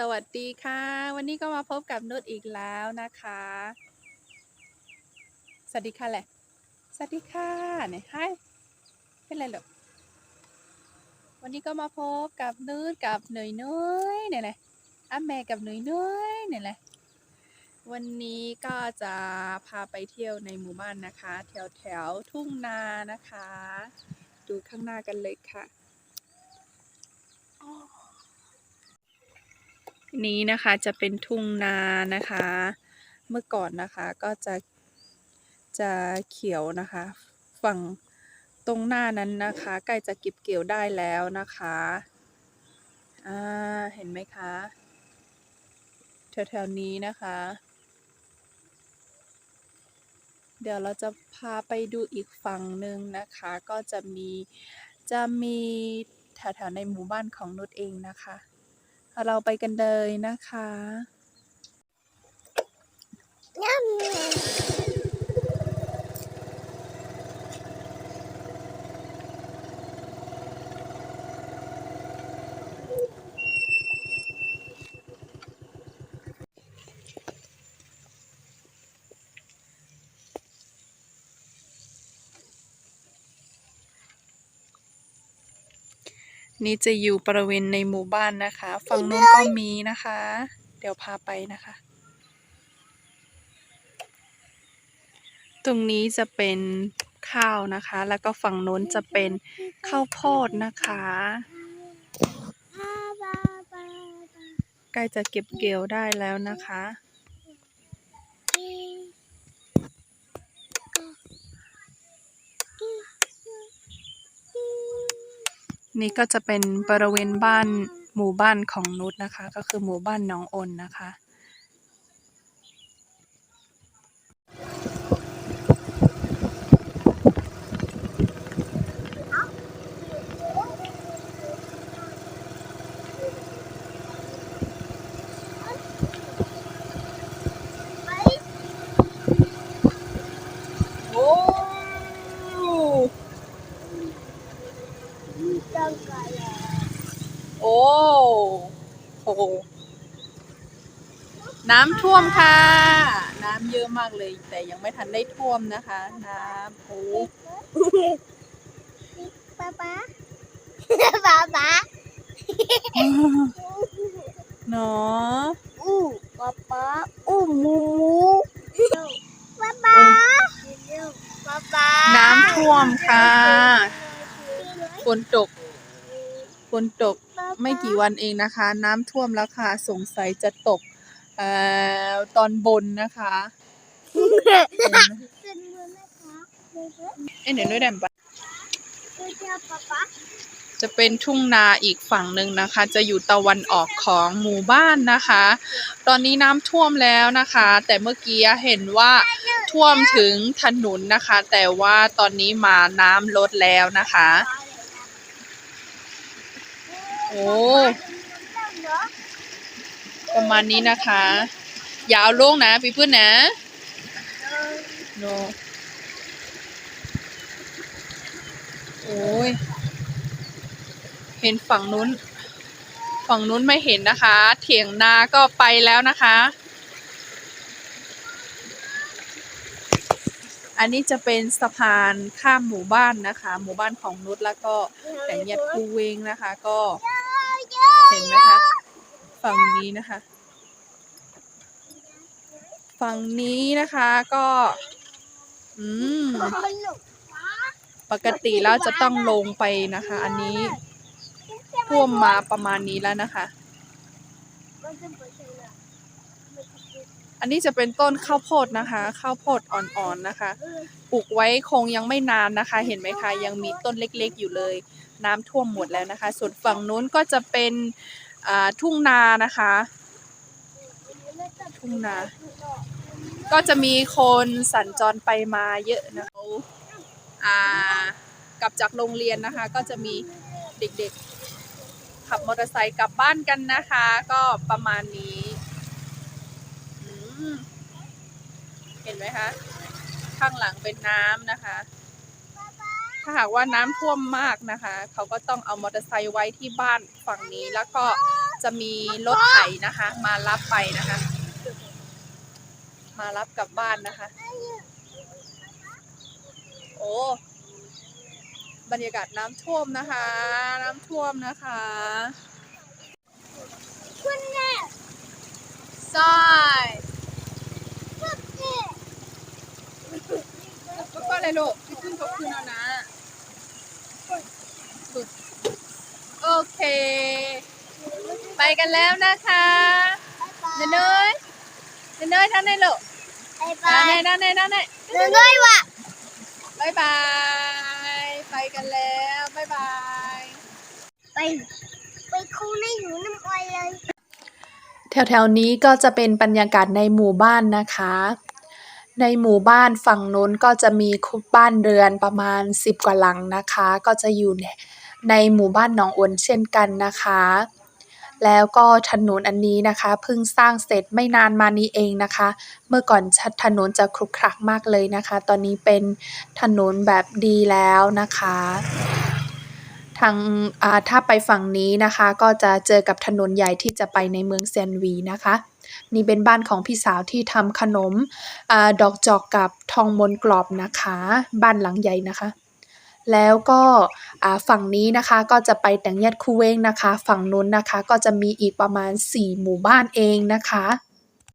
สวัสดีค่ะ วันนี้ก็มาพบกับนุชอีกแล้วนะคะ สวัสดีค่ะแหละ สวัสดีค่ะเนี่ยให้เป็นไรหรอวันนี้ก็มาพบกับนุชกับหน่ยนุ้ยเนี่ยแหละอาแม่กับหน่ยนุ้ยเนี่ยแหละวันนี้ก็จะพาไปเที่ยวในหมู่บ้านนะคะ แถวแถวทุ่งนานะคะ ดูข้างหน้ากันเลยค่ะ นี้นะคะจะเป็นทุ่งนานะคะ เมื่อก่อนนะคะก็จะจะเขียวนะคะ ฝั่งตรงหน้านั้นนะคะใกล้จะเก็บเกี่ยวได้แล้วนะคะอ่าเห็นไหมคะแถวๆนี้นะคะ เดี๋ยวเราจะพาไปดูอีกฝั่งหนึ่งนะคะ ก็จะมีจะมีแถวๆในหมู่บ้านของนุชเองนะคะ เราไปกันเลยนะคะ นี่จะอยู่บริเวณในหมู่บ้านนะคะ ฝั่งนู้นก็มีนะคะ เดี๋ยวพาไปนะคะ ตรงนี้จะเป็นข้าวนะคะ แล้วก็ฝั่งนู้นจะเป็นข้าวโพดนะคะ ใกล้จะเก็บเกี่ยวได้แล้วนะคะ นี่ก็จะเป็นบริเวณบ้านหมู่บ้านของนุชนะคะ ก็คือหมู่บ้านหน้องอนนะคะ โอ้ โอ้โหน้ำท่วมค่ะ น้ำเยอะมากเลย แต่ยังไม่ทันได้ท่วมนะคะ น้ำโอ้ป๊าป๊าป๊าป๊าเนาะอู้ป๊าป๊าอู้มูมูป๊าป๊าป๊าป๊าน้ำท่วมค่ะฝนตกฝนตก ไม่กี่วันเองนะคะ น้ำท่วมแล้วค่ะสงสัยจะตกเอ่อตอนบนนะคะเห็นไหมเป็นมือนะคะเอ้ยเดี๋ยวด้วยแดมปะดูเจ้าป๊าป๊าจะเป็นทุ่งนาอีกฝั่งหนึ่งนะคะ จะอยู่ตะวันออกของหมู่บ้านนะคะ ตอนนี้น้ำท่วมแล้วนะคะ แต่เมื่อกี้เห็นว่าท่วมถึงถนนนะคะ แต่ว่าตอนนี้มาน้ำลดแล้วนะคะ โอ้ประมาณนี้นะคะ อย่าเอาลงนะพี่เพื่อนนะโนโอ้ยเห็นฝั่งนู้น ฝั่งนู้นไม่เห็นนะคะ เถียงนาก็ไปแล้วนะคะ อันนี้จะเป็นสะพานข้ามหมู่บ้านนะคะ หมู่บ้านของนุชแล้วก็แสงยัดภูเวงนะคะ ก็ เห็นไหมคะฝั่งนี้นะคะ ฝั่งนี้นะคะก็ อืม ปกติแล้วจะต้องลงไปนะคะ อันนี้ท่วมมาประมาณนี้แล้วนะคะ อันนี้จะเป็นต้นข้าวโพดนะคะ ข้าวโพดอ่อนๆนะคะ ปลูกไว้คงยังไม่นานนะคะ เห็นไหมคะ ยังมีต้นเล็กๆอยู่เลย น้ำท่วมหมดแล้วนะคะ ส่วนฝั่งนู้นก็จะเป็นทุ่งนานะคะ ทุ่งนา ก็จะมีคนสัญจรไปมาเยอะนะคะกลับจากโรงเรียนนะคะ ก็จะมีเด็กๆ ขับมอเตอร์ไซค์กลับบ้านกันนะคะ ก็ประมาณนี้ เห็นไหมคะ ข้างหลังเป็นน้ำนะคะ ถ้าหากว่าน้ำท่วมมากนะคะ เขาก็ต้องเอามอเตอร์ไซค์ไว้ที่บ้านฝั่งนี้ แล้วก็จะมีรถไถนะคะ มารับไปนะคะ มารับกลับบ้านนะคะ โอ้บรรยากาศน้ำท่วมนะคะ น้ำท่วมนะคะคุณแม่ใช่ คุณแม่ ก็ก็เลยลูกพี่ขึ้นก็ขึ้นเอานะโอเค ไป กันแล้วนะคะเนยเนยเนยเนยท่านไหนลูกบายท่าบานไหนยท่านไหนท่านไหนหนูด้วยว่ะบายบาย ไปกันแล้วบายบาย ไป ไปคงได้อยู่น้ำอ้อยเลย แถวๆนี้ก็จะเป็นบรรยากาศในหมู่บ้านนะคะ ในหมู่บ้านฝั่งโน้นก็จะมีคุบ้านเรือนประมาณ 10 กว่าหลังนะคะ ก็จะอยู่ในในหมู่บ้านหนองอวนเช่นกันนะคะ แล้วก็ถนนอันนี้นะคะเพิ่งสร้างเสร็จไม่นานมานี้เองนะคะ เมื่อก่อนชัดถนนจะครุขระมากเลยนะคะ ตอนนี้เป็นถนนแบบดีแล้วนะคะทางอ่าถ้าไปฝั่งนี้นะคะก็จะเจอกับถนนใหญ่ที่จะไปในเมืองเซียนวีนะคะ นี่เป็นบ้านของพี่สาวที่ทำขนมอาดอกจอกกับทองมนกรอบนะคะ บ้านหลังใหญ่นะคะ แล้วก็ฝั่งนี้นะคะก็จะไปแตงแยดคูเวงนะคะ ฝั่งนู้นนะคะก็จะมีอีกประมาณ 4 หมู่บ้านเองนะคะ